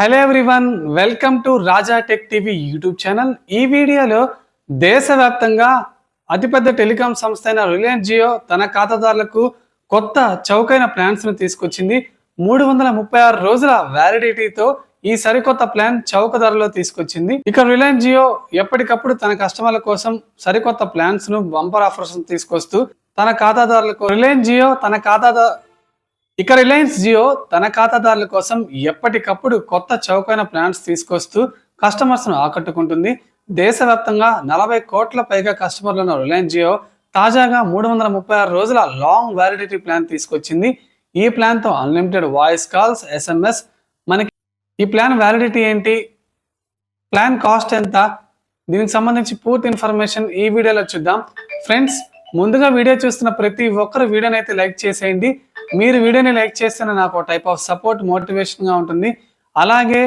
Hello everyone welcome to Raja tech TV YouTube channel. ఈ వీడియోలో దేశవ్యాప్తంగా అతిపెద్ద టెలికాం సంస్థ అయిన రిలయన్స్ జియో తన ఖాతాదారులకు కొత్త చౌకైన ప్లాన్స్ను తీసుకొచ్చింది. మూడు వందల ముప్పై ఆరు రోజుల వ్యాలిడిటీతో ఈ సరికొత్త ప్లాన్ చౌక ధరలో తీసుకొచ్చింది. ఇక రిలయన్స్ జియో ఎప్పటికప్పుడు తన కస్టమర్ల కోసం సరికొత్త ప్లాన్స్ను బంపర్ ఆఫర్స్ తీసుకొస్తూ తన ఖాతాదారులకు రిలయన్స్ జియో తన ఖాతాదారు ఇక రిలయన్స్ జియో తన ఖాతాదారుల కోసం ఎప్పటికప్పుడు కొత్త చౌకైన ప్లాన్స్ తీసుకొస్తూ కస్టమర్స్ను ఆకట్టుకుంటుంది. దేశవ్యాప్తంగా నలభై కోట్ల పైగా కస్టమర్లు ఉన్న రిలయన్స్ జియో తాజాగా మూడు వందల ముప్పై ఆరు రోజుల లాంగ్ వ్యాలిడిటీ ప్లాన్ తీసుకొచ్చింది. ఈ ప్లాన్తో అన్లిమిటెడ్ వాయిస్ కాల్స్ ఎస్ఎంఎస్ మనకి ఈ ప్లాన్ వ్యాలిడిటీ ఏంటి? ప్లాన్ కాస్ట్ ఎంత? దీనికి సంబంధించి పూర్తి ఇన్ఫర్మేషన్ ఈ వీడియోలో చూద్దాం. ఫ్రెండ్స్ ముందుగా వీడియో చూస్తున్న ప్రతి ఒక్కరు వీడియోని అయితే లైక్ చేసేయండి. మీరు వీడియోని లైక్ చేస్తేనే నాకు టైప్ ఆఫ్ సపోర్ట్ మోటివేషన్గా ఉంటుంది. అలాగే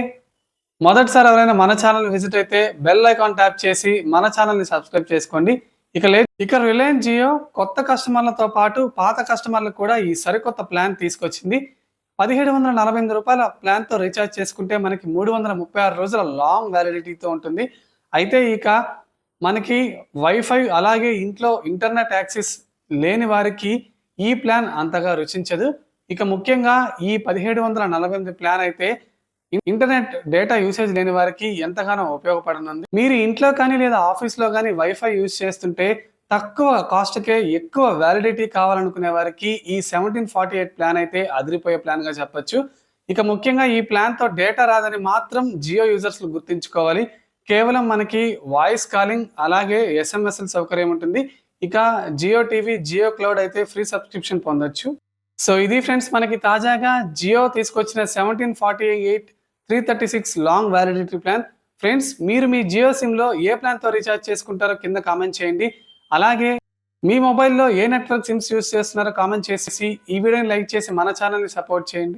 మొదటిసారి ఎవరైనా మన ఛానల్ విజిట్ అయితే బెల్ ఐకాన్ ట్యాప్ చేసి మన ఛానల్ని సబ్స్క్రైబ్ చేసుకోండి. ఇక లే ఇక రిలయన్స్ జియో కొత్త కస్టమర్లతో పాటు పాత కస్టమర్లకు కూడా ఈ సరికొత్త ప్లాన్ తీసుకొచ్చింది. పదిహేడు వందల నలభై ఎనిమిది రూపాయల ప్లాన్తో రీఛార్జ్ చేసుకుంటే మనకి మూడు వందల ముప్పై ఆరు రోజుల లాంగ్ వ్యాలిడిటీతో ఉంటుంది. అయితే ఇక మనకి వైఫై అలాగే ఇంట్లో ఇంటర్నెట్ యాక్సెస్ లేని వారికి ఈ ప్లాన్ అంతగా రుచించదు. ఇక ముఖ్యంగా ఈ పదిహేడు వందల నలభై ఎనిమిది ప్లాన్ అయితే ఇంటర్నెట్ డేటా యూసేజ్ లేని వారికి ఎంతగానో ఉపయోగపడనుంది. మీరు ఇంట్లో కానీ లేదా ఆఫీస్లో కానీ వైఫై యూజ్ చేస్తుంటే తక్కువ కాస్ట్కే ఎక్కువ వ్యాలిడిటీ కావాలనుకునే వారికి ఈ సెవెంటీన్ ఫార్టీ ఎయిట్ ప్లాన్ అయితే అదిరిపోయే ప్లాన్గా చెప్పొచ్చు. ఇక ముఖ్యంగా ఈ ప్లాన్తో డేటా రాదని మాత్రం జియో యూజర్స్లు గుర్తుంచుకోవాలి. కేవలం మనకి వాయిస్ కాలింగ్ అలాగే ఎస్ఎంఎస్ఎల్ సౌకర్యం ఉంటుంది. ఇక జియో టీవీ జియో క్లౌడ్ అయితే ఫ్రీ సబ్స్క్రిప్షన్ పొందొచ్చు. సో ఇది ఫ్రెండ్స్ మనకి తాజాగా జియో తీసుకొచ్చిన seventeen forty eight three thirty six long validity plan. Friends మీరు మీ జియో సిమ్లో ఏ ప్లాన్తో రీఛార్జ్ చేసుకుంటారో కింద కామెంట్ చేయండి. అలాగే మీ మొబైల్లో ఏ నెట్వర్క్ సిమ్స్ యూస్ చేస్తున్నారో కామెంట్ చేసేసి ఈ వీడియోని లైక్ చేసి మన ఛానల్ని సపోర్ట్ చేయండి.